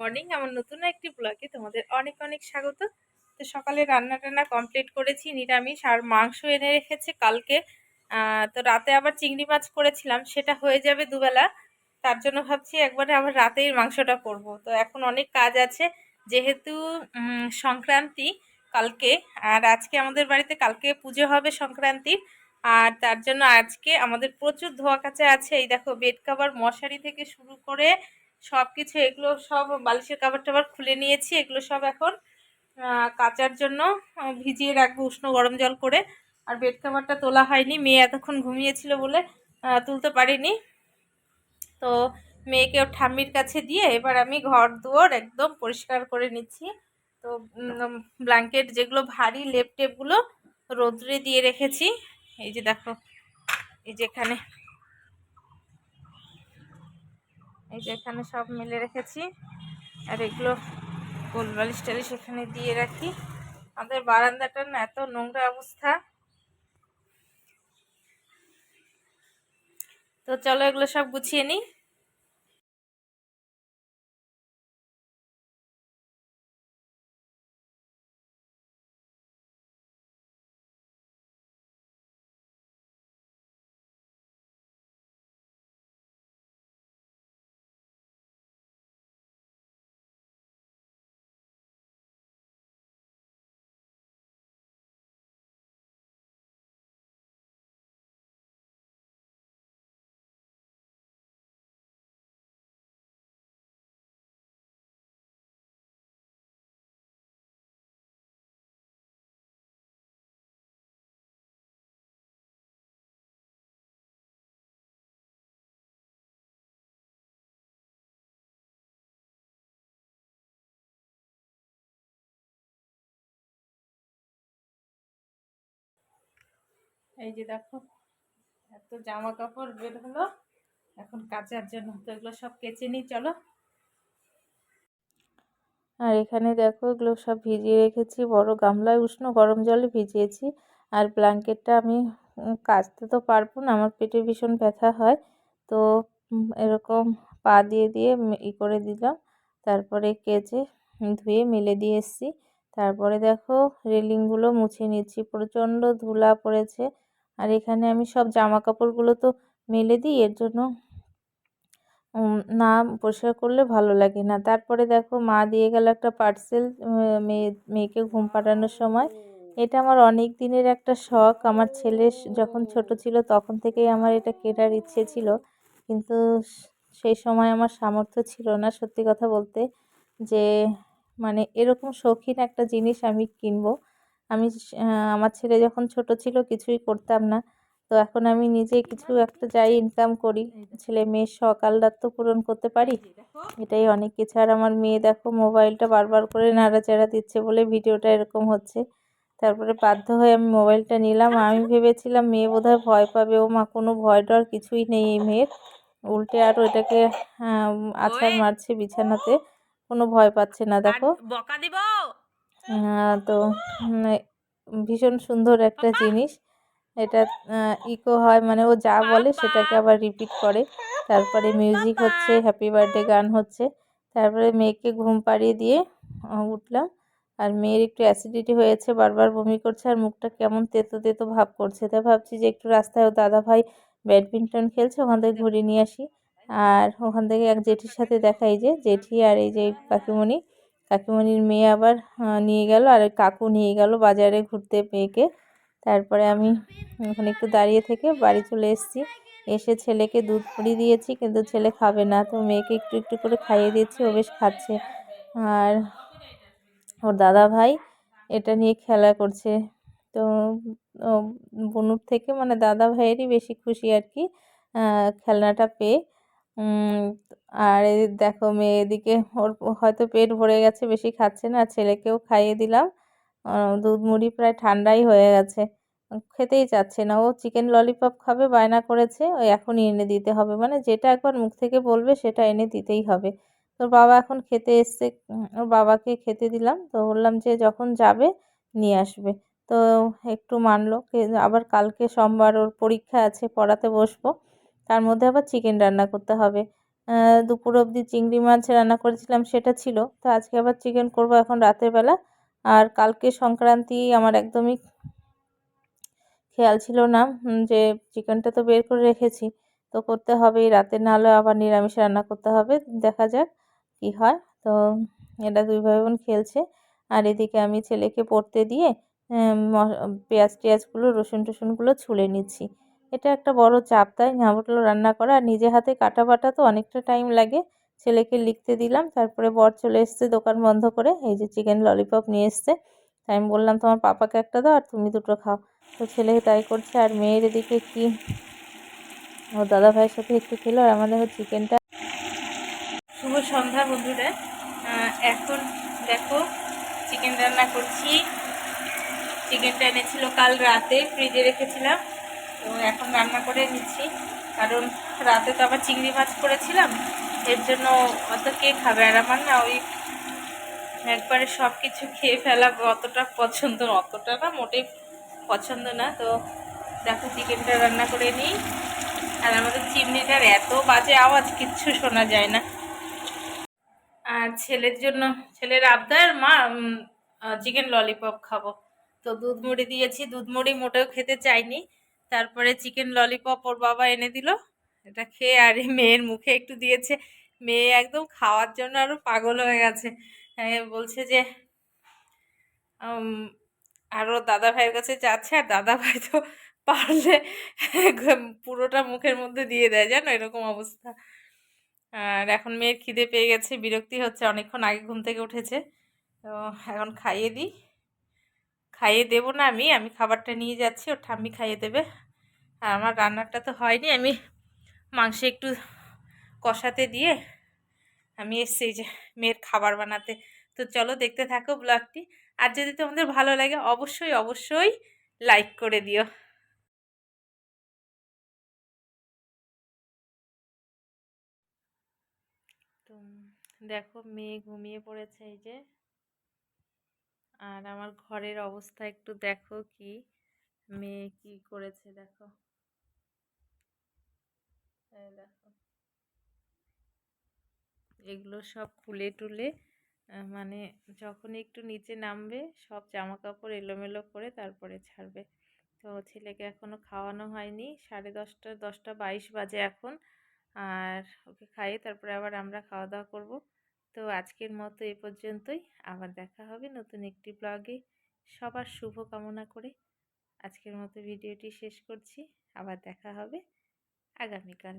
Morning আমার নতুন একটি ব্লগে তোমাদের অনেক অনেক স্বাগত। তো সকালে রান্না টান্না কমপ্লিট করেছি, নিরামিষ আর মাংস এনে রেখেছে কালকে। তো রাতে আবার চিংড়ি মাছ করেছিলাম, সেটা হয়ে যাবে দুবেলা। তার জন্য ভাবছি একবারে আবার রাতেই মাংসটা করব। তো এখন অনেক কাজ আছে, যেহেতু সংক্রান্তি কালকে, আর আজকে আমাদের বাড়িতে কালকে পুজো হবে সংক্রান্তির। আর তার জন্য আজকে আমাদের প্রচুর ধোয়া কাচা আছে, এই দেখো বেড কাভার মশারি থেকে শুরু করে সব কিছু এগুলো সব বালিশের কাবার টাবার খুলে নিয়েছি, এগুলো সব এখন কাচার জন্য ভিজিয়ে রাখব উষ্ণ গরম জল করে। আর বেড কাভারটা তোলা হয়নি, মেয়ে এতক্ষণ ঘুমিয়েছিল বলে তুলতে পারিনি। তো মেয়েকে ওর ঠাম্মির কাছে দিয়ে এবার আমি ঘর দুয়ার একদম পরিষ্কার করে নিচ্ছি। তো ব্ল্যাঙ্কেট যেগুলো ভারী লেপ টেপগুলো রোদ্রে দিয়ে রেখেছি। এই যে দেখো, এই যে এখানে এই যে এখানে সব মিলে রেখেছি। আর এগুলো গোল বালিশ টালিশ এখানে দিয়ে রাখি। আমাদের বারান্দাটার না এত নোংরা অবস্থা। তো চলো এগুলো সব গুছিয়ে নিই। এই যে দেখো, এত জামা কাপড় বের হলো। এখন কাচার জন্য তো এগুলো সব কেচে নিই, চলো। আর এখানে দেখো, এগুলো সব ভিজিয়ে রেখেছি। বড় গামলায় উষ্ণ গরম জলে ভিজিয়েছি। আর ব্ল্যাঙ্কেটটা আমি কাচতে তো পারব না, আমার পেটে ভীষণ ব্যথা হয়। তো এরকম পা দিয়ে দিয়ে ই করে দিলাম। তারপরে কেচে ধুয়ে মেলে দিয়ে এসছি। তারপরে দেখো, রেলিংগুলো মুছে নিচ্ছি প্রচণ্ড ধুলা পড়েছে। আর এখানে আমি সব জামা কাপড়গুলো তো মেলে দিই, এর জন্য না পরিষ্কার করলে ভালো লাগে না। তারপরে দেখো মা দিয়ে গেল একটা পার্সেল মেয়ে মেয়েকে ঘুম পাড়ানোর সময়। এটা আমার অনেক দিনের একটা শখ। আমার ছেলে যখন ছোট ছিল তখন থেকেই আমার এটা কেনার ইচ্ছে ছিল। কিন্তু সেই সময় আমার সামর্থ্য ছিল না সত্যি কথা বলতে যে মানে এরকম শৌখিন একটা জিনিস আমি কিনবো। আমি আমার ছেলে যখন ছোট ছিল কিছুই করতাম না। তো এখন আমি নিজে কিছু একটা যাই ইনকাম করি। ছেলে মেয়ের সকাল রাত তো পূরণ করতে পারি। এটাই অনেক কিছু। আর আমার মেয়ে দেখো মোবাইলটা বারবার করে নাড়াচাড়া দিচ্ছে বলে ভিডিওটা এরকম হচ্ছে। তারপরে বাধ্য হয়ে আমি মোবাইলটা নিলাম। আমি ভেবেছিলাম মেয়ে বোধহয় ভয় পাবে। ও মা, কোনো ভয় ডর কিছুই নেই এই মেয়ের। উল্টে আর ওইটাকে আছাড় মারছে বিছানাতে। কোনো ভয় পাচ্ছে না, দেখো। বকা দিব? তো ভীষণ সুন্দর একটা জিনিস। এটা ইকো হয় মানে ও যা বলে সেটাকে আবার রিপিট করে। তারপরে মিউজিক হচ্ছে হ্যাপি বার্থডে গান হচ্ছে। তারপরে মেয়েকে ঘুম পাড়িয়ে দিয়ে উঠলাম। আর মেয়ের একটু অ্যাসিডিটি হয়েছে, বারবার বমি করছে আর মুখটা কেমন তেতো তেতো ভাব করছে। তাই ভাবছি যে একটু রাস্তায় ও দাদা ভাই ব্যাডমিন্টন খেলছে, ওখান থেকে ঘুরিয়ে নিয়ে আসি। আর ওখান থেকে এক জেঠির সাথে দেখাই যে জেঠি আর এই যে কাকিমণি। কাকিমণির মেয়ে আবার নিয়ে গেল আর কাকু নিয়ে গেল বাজারে ঘুরতে মেয়েকে। তারপরে আমি ওখানে একটু দাঁড়িয়ে থেকে বাড়ি চলে এসেছি। এসে ছেলেকে দুধ পুড়ি দিয়েছি কিন্তু ছেলে খাবে না। তো মেয়েকে একটু একটু করে খাইয়ে দিচ্ছি ও বেশ খাচ্ছে। আর ওর দাদা ভাই এটা নিয়ে খেলা করছে। তো বনুর থেকে মানে দাদা ভাইয়েরই বেশি খুশি আর কি খেলনাটা পেয়ে। আর দেখো মেয়ে এদিকে, ওর হয়তো পেট ভরে গেছে, বেশি খাচ্ছে না, ছেলেকেও খাইয়ে দিলাম। দুধ মুড়ি প্রায় ঠান্ডাই হয়ে গেছে। খেতেই চাচ্ছে না। ও চিকেন ললিপপ খাবে, বায়না করেছে, ওই এখনই এনে দিতে হবে। মানে যেটা একবার মুখ থেকে বলবে, সেটা এনে দিতেই হবে। তোর বাবা এখন খেতে এসছে, ওর বাবাকে খেতে দিলাম। তো বললাম যে যখন যাবে, নিয়ে আসবে। তো একটু মানলো আবার কালকে সোমবার ওর পরীক্ষা আছে, পড়াতে বসবো। তার মধ্যে আবার চিকেন রান্না করতে হবে। দুপুর অবধি চিংড়ি মাছ রান্না করেছিলাম, সেটা ছিল। তো আজকে আবার চিকেন করব এখন রাতের বেলা। আর কালকে সংক্রান্তি আমার একদমই খেয়াল ছিল না যে চিকেনটা তো বের করে রেখেছি। তো করতে হবেই রাতে না হলে আবার নিরামিষ রান্না করতে হবে, দেখা যাক কি হয়। তো এটা দুই ভাই বোন খেলছে। আর এদিকে আমি ছেলেকে পড়তে দিয়ে পেঁয়াজ টেয়াজগুলো রসুন টসুনগুলো ছুলে নিচ্ছি। এটা একটা বড় চাপ, তাই ঝামটলো রান্না করা আর নিজে হাতে কাটা বাটা তো অনেকটা টাইম লাগে। ছেলেকে লিখতে দিলাম, তারপরে বর চলে এসছে দোকান বন্ধ করে, এই যে চিকেন ললিপপ নিয়ে এসছে। তাই আমি বললাম, তোমার পাপাকে একটা দাও আর তুমি দুটো খাও। তো ছেলে তাই করছে আর মেয়ের এদিকে কি ও দাদা ভাইয়ের সাথে একটু খেলো আর আমাদের চিকেনটা। শুভ সন্ধ্যা বন্ধুরা। এখন দেখো চিকেন রান্না করছি। চিকেনটা এনেছিল কাল রাতে, ফ্রিজে রেখেছিলাম। তো এখন রান্না করে নিচ্ছি। কারণ রাতে তো আবার চিংড়ি মাছ করেছিলাম। এর জন্য অত কে খাবে? আর আমার না ওই একবারে সব কিছু খেয়ে ফেলা অতটা পছন্দ, অতটা না মোটেই পছন্দ না। তো দেখো চিকেনটা রান্না করে নিই। আর আমাদের চিমনিটার এত বাজে আওয়াজ, কিচ্ছু শোনা যায় না। আর ছেলের জন্য, ছেলের আবদার, মা চিকেন ললিপপ খাব। তো দুধ মুড়ি দিয়েছি। দুধ মুড়ি মোটেও খেতে চাইনি। তারপরে চিকেন ললিপপ ওর বাবা এনে দিল। এটা খেয়ে আর মেয়ের মুখে একটু দিয়েছে। মেয়ে একদম খাওয়ার জন্য আরও পাগল হয়ে গেছে। বলছে যে আরও দাদা ভাইয়ের কাছে যাচ্ছে। আর দাদা ভাই তো পারলে পুরোটা মুখের মধ্যে দিয়ে দেয়। জানো এরকম অবস্থা। আর এখন মেয়ের খিদে পেয়ে গেছে, বিরক্তি হচ্ছে। অনেকক্ষণ আগে ঘুম থেকে উঠেছে। তো এখন খাইয়ে দিই। খাইয়ে দেবো না আমি আমি খাবারটা নিয়ে যাচ্ছি, ওর ঠাম্মি খাইয়ে দেবে। আর আমার রান্নাটা তো হয়নি, আমি মাংস একটু কষাতে দিয়ে আমি এসছি যে মেয়ের খাবার বানাতে। তো চলো দেখতে থাকো ব্লগটি। আর যদি তোমাদের ভালো লাগে, অবশ্যই অবশ্যই লাইক করে দিও। তো দেখো, মেয়ে ঘুমিয়ে পড়েছে এই যে। আর আমার ঘরের অবস্থা একটু দেখো কি, মেয়ে কি করেছে দেখো। দেখো। এগুলো সব খুলে টুলে মানে যখন একটু নিচে নামবে, সব জামা কাপড় এলোমেলো করে তারপরে ছাড়বে। তো ছেলেকে এখনও খাওয়ানো হয়নি, সাড়ে দশটা দশটা বাইশ বাজে এখন। আর ওকে খাইয়ে তারপরে আবার আমরা খাওয়া দাওয়া করব। তো আজকের মতো এ পর্যন্তই। আবার দেখা হবে নতুন একটি ব্লগে। সবার শুভ কামনা করে আজকের মতো ভিডিওটি শেষ করছি। আবার দেখা হবে আগামীকাল।